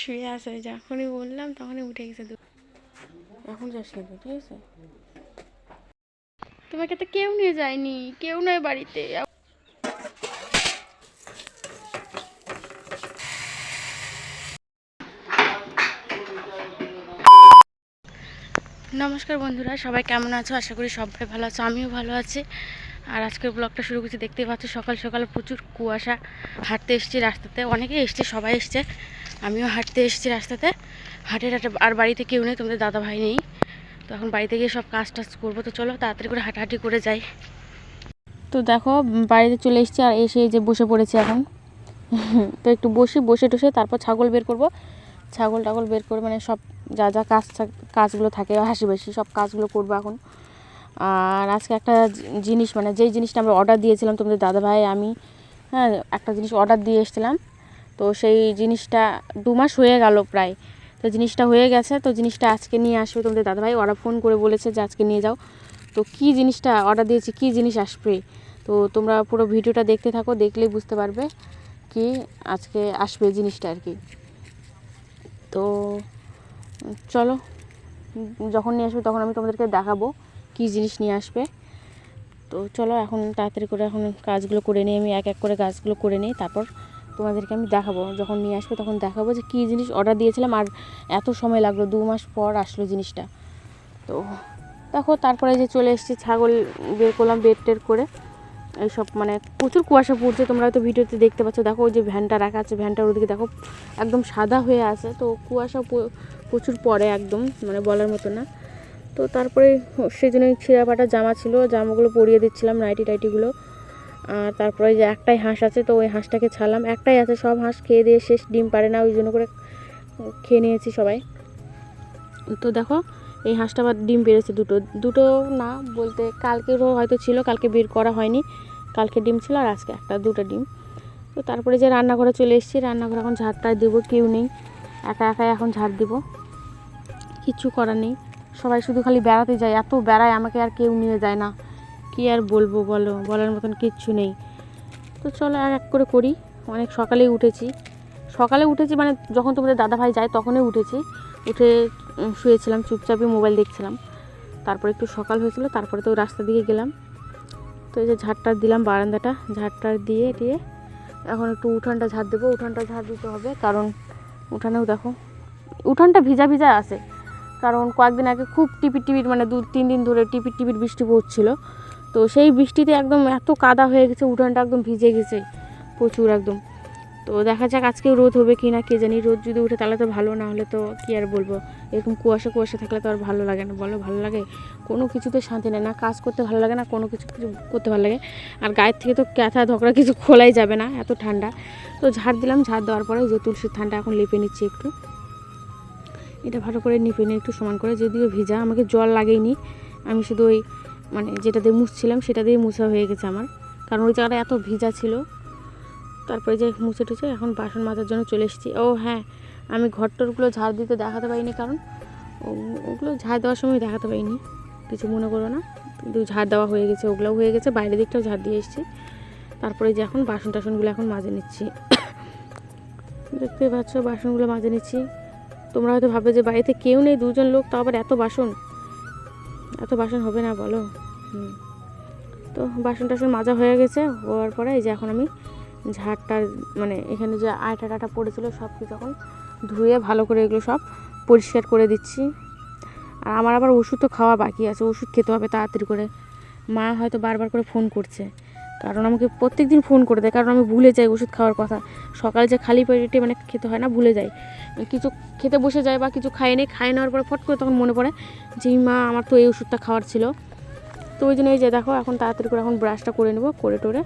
শুয়ে আছে যখনই বললাম তখনই উঠে গেছে এখন যাস না তো, ঠিক আছে? তোমাকে তো কেউ নিয়ে যায়নি কেউ নয় বাড়িতে। নমস্কার বন্ধুরা সবাই কেমন আছো? আশা করি সবাই ভালো আছো আমিও ভালো আছি। আর আজকের ব্লগটা শুরু করছি দেখতেই পাচ্ছ সকাল সকাল প্রচুর কুয়াশা হাঁটতে এসেছি রাস্তাতে অনেকেই এসছে সবাই এসছে। আমিও হাঁটতে এসেছি রাস্তাতে। হাঁটে হাঁটে আর বাড়িতে কেউ নেই, তোমাদের দাদা ভাই নেই। তো এখন বাড়িতে গিয়ে সব কাজ টাজ করব। তো চলো তাড়াতাড়ি করে হাঁটাহাঁটি করে যাই। তো দেখো, বাড়িতে চলে এসেছি আর এসে যে বসে পড়েছি এখন। তো একটু বসি, বসে টসে তারপর ছাগল বের করব। ছাগল টাগল বের করে মানে সব যা যা কাজ কাজগুলো থাকে, হাসি বেশি সব কাজগুলো করব এখন। আর আজকে একটা জিনিস মানে যেই জিনিসটা আমরা অর্ডার দিয়েছিলাম তোমাদের দাদা ভাই আমি হ্যাঁ একটা জিনিস অর্ডার দিয়ে এসেছিলাম। তো সেই জিনিসটা দু মাস হয়ে গেল প্রায়। তো জিনিসটা হয়ে গেছে, তো জিনিসটা আজকে নিয়ে আসবে তোমাদের দাদাভাই। ওরা ফোন করে বলেছে যে আজকে নিয়ে যাও। তো কী জিনিসটা অর্ডার দিয়েছি, কী জিনিস আসবে? তো তোমরা পুরো ভিডিওটা দেখতে থাকো, দেখলেই বুঝতে পারবে কি আজকে আসবে জিনিসটা আর কি। তো চলো, যখন নিয়ে আসবে তখন আমি তোমাদেরকে দেখাবো কী জিনিস নিয়ে আসবে। তো চলো এখন তাড়াতাড়ি করে এখন কাজগুলো করে নিই, আমি এক এক করে কাজগুলো করে নিই, তারপর তোমাদেরকে আমি দেখাবো। যখন নিয়ে আসব তখন দেখাবো যে কী জিনিস অর্ডার দিয়েছিলাম আর এত সময় লাগল, দু মাস পর আসলো জিনিসটা। তো দেখো, তারপরে যে চলে এসেছি, ছাগল বের করলাম বের টের করে। এইসব মানে প্রচুর কুয়াশা পড়ছে, তোমরা হয়তো ভিডিওতে দেখতে পাচ্ছ। দেখো, ওই যে ভ্যানটা রাখা আছে ভ্যানটার ওদিকে দেখো, একদম সাদা হয়ে আছে। তো কুয়াশা প্রচুর পড়ে একদম মানে বলার মতো না। তো তারপরে সেই জন্য ছিঁড়া জামা ছিল, জামাগুলো পরিয়ে দিচ্ছিলাম নাইটি টাইটিগুলো আর তারপরে যে একটাই হাঁস আছে, তো ওই হাঁসটাকে ছাড়লাম। একটাই আছে, সব হাঁস খেয়ে দিয়ে শেষ, ডিম পারে না, ওই জন্য করে খেয়ে নিয়েছি সবাই। তো দেখো, এই হাঁসটা আবার ডিম পেড়েছে দুটো। দুটো না বলতে কালকেরও হয়তো ছিল, কালকে বের করা হয়নি। কালকে ডিম ছিল আর আজকে একটা, দুটো ডিম। তো তারপরে যে রান্নাঘরে চলে এসেছি, রান্নাঘরে এখন ঝাড়টায় দেবো, কেউ নেই। একা একাই এখন ঝাড় দিব। কিচ্ছু করার নেই। সবাই শুধু খালি বেড়াতে যায়, এত বেড়ায় আমাকে আর কেউ নিয়ে যায় না। কি আর বলব বলো? বলার মতন কিচ্ছু নেই। তো চলো এক এক করে করি। অনেক সকালেই উঠেছি। সকালে উঠেছি মানে যখন তোমাদের দাদাভাই যায় তখনই উঠেছি। উঠে শুয়েছিলাম, চুপচাপই মোবাইল দেখছিলাম। তারপরে একটু সকাল হয়েছিল, তারপরে তো রাস্তার দিকে গেলাম। তো এই যে ঝাড়টা দিলাম বারান্দাটা, ঝাড়টা দিয়ে দিয়ে এখন একটু উঠানটা ঝাড় দেবো। উঠানটা ঝাড় দিতে হবে কারণ উঠানেও দেখো, উঠানটা ভিজা ভিজা আছে। কারণ কয়েকদিন আগে খুব টিপির টিপির মানে দু, তিন দিন ধরে টিপির টিপির বৃষ্টি পড়ছিল। তো সেই বৃষ্টিতে একদম এত কাদা হয়ে গেছে, উঠানটা একদম ভিজে গেছে প্রচুর একদম। তো দেখা যাক আজকে রোদ হবে কি না, কে জানি রোদ যদি উঠে তাহলে তো ভালো, না হলে তো কি আর বলব? এরকম কুয়াশা কুয়াশা থাকলে তো আর ভালো লাগে না, বলো ভালো লাগে? কোনো কিছুতে শান্তি নেই, না কাজ করতে ভালো লাগে না, কোনো কিছু কিছু করতে ভালো লাগে। আর গায়ের থেকে তো ক্যাথা ধকরা কিছু খোলাই যাবে না, এত ঠান্ডা। তো ঝাড় দিলাম, ঝাড় দেওয়ার পরে যে তুলসীর ঠান্ডা এখন লেপে নিচ্ছি একটু। এটা ভালো করে নিপে নিয়ে একটু সমান করে, যদিও ভিজা, আমাকে জল লাগেইনি। আমি শুধু ওই মানে যেটা দিয়ে মুছছিলাম সেটা দিয়ে মুছা হয়ে গেছে আমার। কারণ ওই জায়গাটা এত ভিজা ছিল। তারপরে যে মুছে টুছে এখন বাসন মাজার জন্য চলে এসেছি। ও হ্যাঁ আমি ঘরটরগুলো ঝাড় দিতে দেখাতে পারিনি কারণ ওগুলো ঝাড় দেওয়ার সময় দেখাতে পারিনি। কিছু মনে করো না, কিন্তু ঝাড় দেওয়া হয়ে গেছে, ওগুলোও হয়ে গেছে, বাইরের দিকটাও ঝাড় দিয়ে এসেছি। তারপরে যে এখন বাসন টাসনগুলো এখন মাজে নিচ্ছি। দেখতে পাচ্ছ, বাসনগুলো মাজে নিচ্ছি। তোমরা হয়তো ভাববে যে বাড়িতে কেউ নেই, দুজন লোক তো আবার এত বাসন? এত বাসন হবে না, বলো। তো বাসন টাসন মাজা হয়ে গেছে, হওয়ার পরে এই যে এখন আমি ঝাড়টা মানে এখানে যে আটা টাটা পড়েছিল সব কিছু এখন ধুয়ে ভালো করে এগুলো সব পরিষ্কার করে দিচ্ছি। আর আমার আবার ওষুধ তো খাওয়া বাকি আছে, ওষুধ খেতে হবে তাড়াতাড়ি করে। মা হয়তো বারবার করে ফোন করছে, কারণ আমাকে প্রত্যেক দিন ফোন করে দেয়, কারণ আমি ভুলে যাই ওষুধ খাওয়ার কথা। সকালে যে খালি পেটে মানে খেতে হয় না, ভুলে যাই। কিছু খেতে বসে যায় বা কিছু খাই নেওয়ার পরে ফট করে তখন মনে পড়ে যে, মা, আমার তো এই ওষুধটা খাওয়ার ছিল। তো ওই জন্য এই যে দেখো, এখন তাড়াতাড়ি করে এখন ব্রাশটা করে নেব, করে টোরে।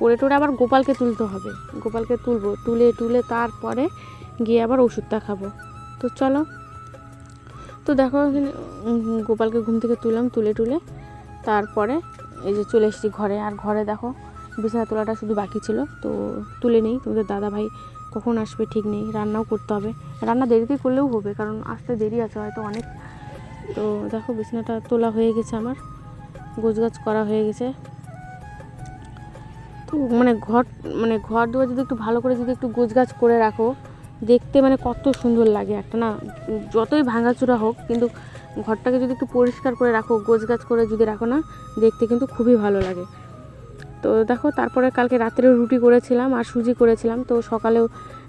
করে টোরে আবার গোপালকে তুলতে হবে। গোপালকে তুলবো, তুলে তুলে তারপরে গিয়ে আবার ওষুধটা খাব। তো চলো। তো দেখো গোপালকে ঘুম থেকে তুললাম, তুলে তুলে তারপরে এই যে চলে এসেছি ঘরে। আর ঘরে দেখো, বিছানা তোলাটা শুধু বাকি ছিল, তো তুলে নেই। তোমাদের দাদা ভাই কখন আসবে ঠিক নেই, রান্নাও করতে হবে। রান্না দেরিতে করলেও হবে, কারণ আসতে দেরি আছে হয়তো অনেক। তো দেখো, বিছানাটা তোলা হয়ে গেছে আমার। গোছগাছ করা হয়ে গেছে। তো মানে ঘর মানে ঘর দুয়ার যদি একটু ভালো করে যদি একটু গোছগাছ করে রাখো, দেখতে মানে কত সুন্দর লাগে একটা না, যতই ভাঙাচোরা হোক, কিন্তু ঘরটাকে যদি একটু পরিষ্কার করে রাখো, গোছগাছ করে যদি রাখো না, দেখতে কিন্তু খুবই ভালো লাগে। তো দেখো, তারপরে কালকে রাত্রেও রুটি করেছিলাম আর সুজি করেছিলাম, তো সকালেও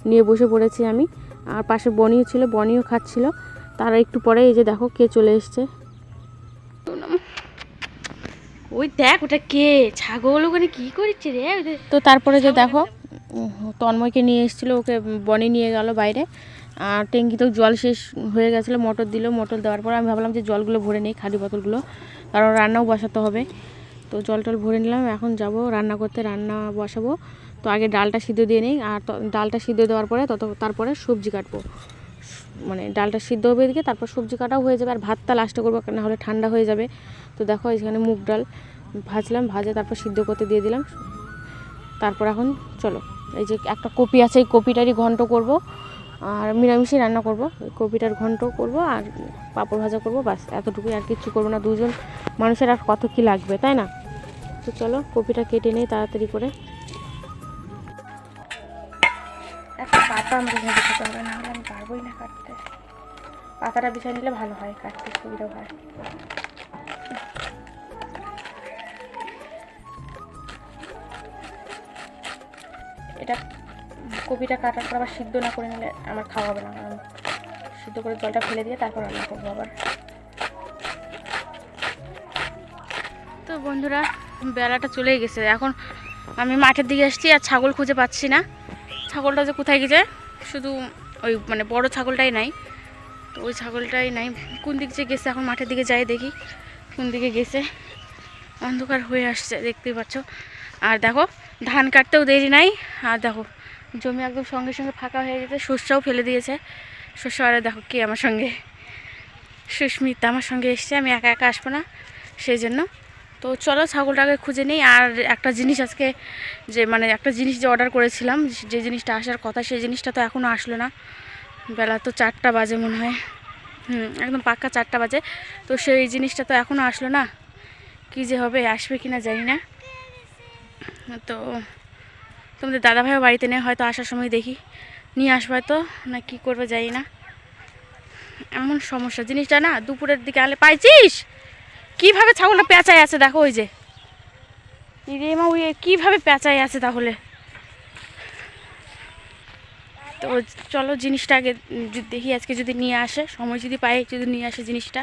নিয়ে বসে পড়েছি আমি। আর পাশে বনিও ছিল, বনিও খাচ্ছিল। তারা একটু পরে এই যে দেখো, কে চলে এসছে। ওই দেখ ওটা কে? ছাগল ওখানে কি করছে রে? তো তারপরে যে দেখো তন্ময়কে নিয়ে এসেছিল ওকে বনে নিয়ে গেল বাইরে। আর ট্যাঙ্কিতেও জল শেষ হয়ে গেছিল মোটর দিল মোটর দেওয়ার পর আমি ভাবলাম যে জলগুলো ভরে নেই খালি বোতলগুলো। কারণ রান্নাও বসাতে হবে। তো জল টল ভরে নিলাম এখন যাব রান্না করতে রান্না বসাবো। তো আগে ডালটা সিদ্ধ দিয়ে নিই আর ডালটা সিদ্ধ দেওয়ার পরে তত তারপরে সবজি কাটবো। মানে ডালটা সিদ্ধ হবে এদিকে, তারপর সবজি কাটাও হয়ে যাবে, আর ভাতটা লাস্টে করব, না হলে ঠান্ডা হয়ে যাবে। তো দেখো এখানে মুগ ডাল ভাজলাম, ভাজে তারপর সিদ্ধ করতে দিয়ে দিলাম। তারপর এখন চলো, এই যে একটা কপি আছে, এই কপিটারই ঘন্ট করব, আর নিরামিষই রান্না করব। কপিটার ঘন্ট করব, আর পাঁপড় ভাজা করব বাস এতটুকুই আর কিচ্ছু করব না। দুজন মানুষের আর কত কি লাগবে, তাই না? তো চলো, কপিটা কেটে নেই তাড়াতাড়ি করে। একটা পাতা আমাকে খেতে হবে না আমি পারবোই না কাটতে। পাতাটা বিছাই নিলে ভালো হয়, কাটতে সুবিধা হয়। এটা কপিটা কাটার পর আবার সিদ্ধ না করে নিলে আমার খাওয়া হবে না, কারণ সিদ্ধ করে জলটা ফেলে দিয়ে তারপর রান্না করব আবার। তো বন্ধুরা, বেলাটা চলেই গেছে। এখন আমি মাঠের দিকে আসছি আর ছাগল খুঁজে পাচ্ছি না। ছাগলটা যে কোথায় গেছে? শুধু ওই মানে বড় ছাগলটাই নাই। তো ওই ছাগলটাই নাই। কোন দিক যে গেছে, এখন মাঠের দিকে যাই দেখি। কোন দিকে গেছে? অন্ধকার হয়ে আসছে, দেখতেই পাচ্ছ। আর দেখো, ধান কাটতেও দেরি নাই। আর দেখো, জমি একদম সঙ্গে সঙ্গে ফাঁকা হয়ে গেছে, শস্যও ফেলে দিয়েছে। শস্য আরে দেখো কে আমার সঙ্গে? সুস্মিতা আমার সঙ্গে এসছে, আমি একা একা আসব না, সেই জন্য। তো চলো ছাগলটাকে খুঁজে নিই। আর একটা জিনিস আজকে যে মানে একটা জিনিস যে অর্ডার করেছিলাম, যে জিনিসটা আসার কথা, সেই জিনিসটা তো এখনও আসলো না। বেলা তো চারটা বাজে মনে হয়। হুম, একদম পাক্কা চারটা বাজে। তো সেই জিনিসটা তো এখনও আসলো না। কী যে হবে, আসবে কি না জানি না। তো তোমাদের দাদাভাইও বাড়িতে নেই, হয়তো আসার সময় দেখি। নিয়ে আসবে হয়তো, না কি করবে জানি না। এমন সমস্যা। জিনিসটা না, দুপুরের দিকে আলে পাইছিস? কীভাবে ছাগলটা পেঁচায় আছে দেখো ওই যে। রে মা, ওই কীভাবে পেঁচায় আছে তাহলে? তো চলো জিনিসটা আগে যদি দেখি আজকে যদি নিয়ে আসে সময় যদি পাই যদি নিয়ে আসে জিনিসটা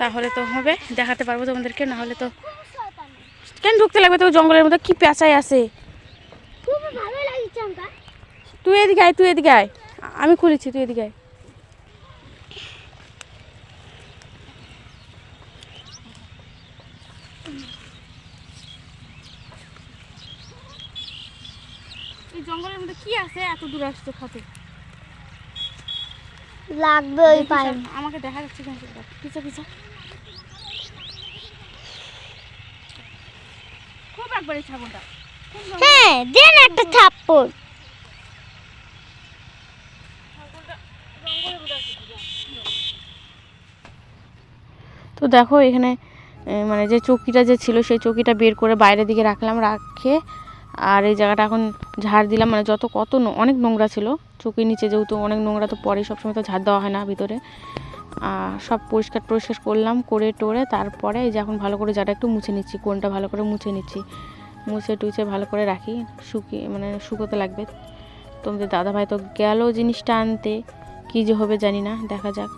তাহলে তো হবে দেখাতে পারব তোমাদেরকে না হলে তো কেন ঢুকতে লাগবে তো জঙ্গলের মধ্যে? কি পেঁচাই আছে? তুই এদিকে আয় তুই এদিকে আয়। আমি খুলেছি তুই এদিকে আয়। এই জঙ্গলের মধ্যে কি আছে? এত দূর আসছে খাতে লাগবে ওই পায়ে আমাকে দেখা যাচ্ছে সেটা? পিছা পিছা। খুব একবারে ছাগলটা। হ্যাঁ দেন একটা থাপ্পড়। তো দেখো এখানে মানে যে চৌকিটা যে ছিল সেই চৌকিটা বের করে বাইরের দিকে রাখলাম রাখে আর এই জায়গাটা এখন ঝাড় দিলাম মানে যত কত অনেক নোংরা ছিল। চৌকির নিচে যেহেতু অনেক নোংরা, তো পরে সবসময় তো ঝাড় দেওয়া হয় না ভিতরে। আর সব পরিষ্কার পরিষ্কার করলাম, করে টোরে তারপরে এই যে এখন ভালো করে জায়গাটা একটু মুছে নিচ্ছি, কোনটা ভালো করে মুছে নিচ্ছি। মুছে টুছে ভালো করে রাখি, শুকিয়ে মানে শুকোতে লাগবে। তোমাদের দাদাভাই তো গেল জিনিসটা আনতে, কী যে হবে জানি না, দেখা যাক।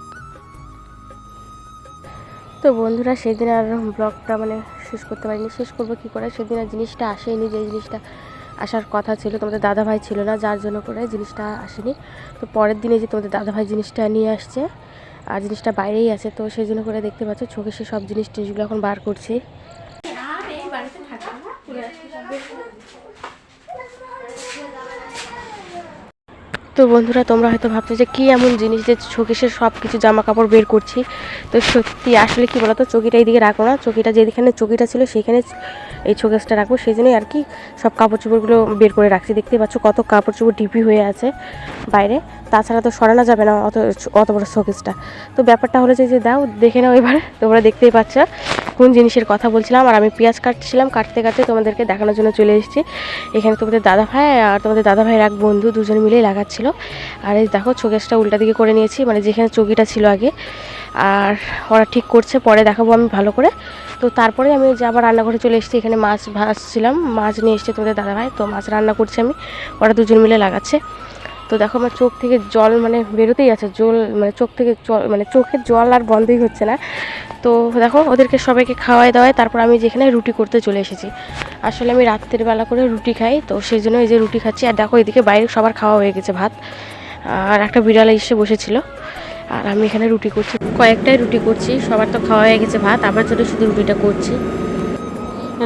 তো বন্ধুরা, সেদিন আর ব্লগটা মানে শেষ করতে পারিনি। শেষ করব কী করে? সেদিন আর জিনিসটা আসেনি, যে জিনিসটা আসার কথা ছিল, তোমাদের দাদাভাই ছিল না, যার জন্য করে জিনিসটা আসেনি। তো পরের দিনে যে তোমাদের দাদাভাই জিনিসটা নিয়ে আসছে, আর জিনিসটা বাইরেই আছে, তো সেই জন্য করে দেখতে পাচ্ছ, চোখে সে সব জিনিস টিনিসগুলো এখন বার করছি। তো বন্ধুরা, তোমরা হয়তো ভাবছ যে কী এমন জিনিস যে চোখে সব কিছু জামা কাপড় বের করছি? তো সত্যি, আসলে কি বলতো, চকিটা এইদিকে রাখো না। চকিটা যেখানে চকিটা ছিল সেখানে এই শোকেসটা রাখব। সেই জন্যই আর কি সব কাপড় চোপড়গুলো বের করে রাখছি। দেখতে পাচ্ছ কত কাপড় চোপড় ডিপি হয়ে আছে বাইরে। তাছাড়া তো সরানো যাবে না অত অত বড় শোকেসটা। তো ব্যাপারটা হলো যে দাও, দেখে নাও এবার। তোমরা দেখতেই পাচ্ছ কোন জিনিসের কথা বলছিলাম। আর আমি পেঁয়াজ কাটছিলাম, কাটতে কাটতে তোমাদেরকে দেখানোর জন্য চলে এসেছি। এখানে তোমাদের দাদা ভাই আর তোমাদের দাদা ভাইয়ের এক বন্ধু দুজন মিলেই লাগাচ্ছিল। আর এই দেখো চোখেসটা উল্টা দিকে করে নিয়েছি মানে যেখানে চৌকিটা ছিল আগে। আর ওরা ঠিক করছে, পরে দেখাবো আমি ভালো করে। তো তারপরে আমি যে আবার রান্নাঘরে চলে এসেছি, এখানে মাছ ভাজছিলাম। মাছ নিয়ে এসছে তোমাদের দাদাভাই তো মাছ রান্না করছি আমি। ওরা দুজন মিলে লাগাচ্ছে। তো দেখো আমার চোখ থেকে জল মানে বেরোতেই আছে, জল মানে চোখ থেকে জল মানে চোখের জল আর বন্ধই হচ্ছে না। তো দেখো ওদেরকে সবাইকে খাওয়াই দাওয়াই, তারপর আমি যেখানে রুটি করতে চলে এসেছি। আসলে আমি রাত্রের বেলা করে রুটি খাই, তো সেই জন্য এই যে রুটি খাচ্ছি, আর দেখো এদিকে বাইরে সবার খাওয়া হয়ে গেছে ভাত। আর একটা বিড়াল এসে বসেছিল, আর আমি এখানে রুটি করছি। কয়েকটাই রুটি করছি, সবার তো খাওয়া হয়ে গেছে ভাত আমার জন্য শুধু রুটিটা করছি।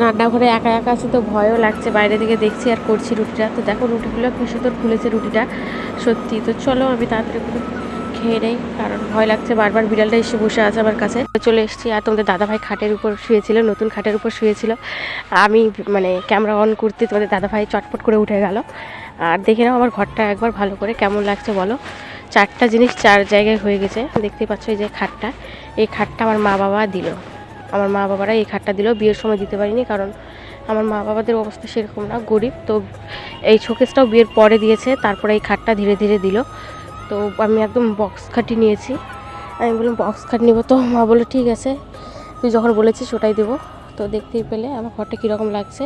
রান্নাঘরে একা একা আছে তো ভয়ও লাগছে, বাইরে থেকে দেখছি আর করছি রুটিটা। তো দেখো রুটিগুলো কি সুন্দর ফুলেছে রুটিটা, সত্যি। তো চলো আমি তাড়াতাড়ি করে খেয়ে নেই, কারণ ভয় লাগছে বারবার বিড়ালটা এসে বসে আছে আমার কাছে। চলে এসেছি আর তোমাদের দাদাভাই খাটের উপর শুয়েছিল, নতুন খাটের উপর শুয়েছিল। আমি মানে ক্যামেরা অন করতে তোমাদের দাদাভাই চটপট করে উঠে গেল। আর দেখে নাও আমার ঘরটা একবার ভালো করে কেমন লাগছে বলো। চারটা জিনিস চার জায়গায় হয়ে গেছে, দেখতে পাচ্ছ এই যে খাটটা, এই খাটটা আমার মা বাবা দিল। আমার মা বাবারা এই খাটটা দিল বিয়ের সময় দিতে পারিনি, কারণ আমার মা বাবাদের অবস্থা সেরকম না, গরিব। তো এই শোকেসটাও বিয়ের পরে দিয়েছে, তারপরে এই খাটটা ধীরে ধীরে দিল। তো আমি একদম বক্স খাটি নিয়েছি। আমি বললাম, বক্স খাট নিব তো? মা বলল, ঠিক আছে। তুই যখন বলেছিস ওটাই দেবো। তো দেখতেই পেলে আমার ঘরটা কীরকম লাগছে।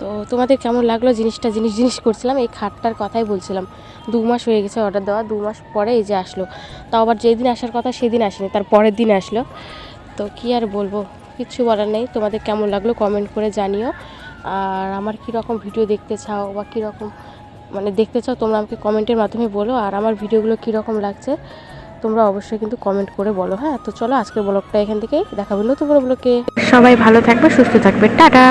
তো তোমাদের কেমন লাগল জিনিসটা? জিনিস জিনিস করছিলাম, এই খাটটার কথাই বলছিলাম। দু মাস হয়ে গেছে অর্ডার দেওয়া, দু মাস পরে এই যে আসলো। তাও আবার যেদিন আসার কথা সেদিন আসেনি, তার পরের দিন আসলো। তো কি আর বলব? কিছু বলার নেই। তোমাদের কেমন লাগল কমেন্ট করে জানিও। আর আমার কীরকম ভিডিও দেখতে চাও বা কীরকম মানে দেখতে চাও, তোমরা আমাকে কমেন্টের মাধ্যমে বলো। আর আমার ভিডিওগুলো কীরকম লাগছে, তোমরা অবশ্যই কিন্তু কমেন্ট করে বলো হ্যাঁ? তো চলো আজকের ব্লগটা এখান থেকেই। দেখাবো নতুন ব্লগে সবাই ভালো থাকবে, সুস্থ থাকবে। টাটা!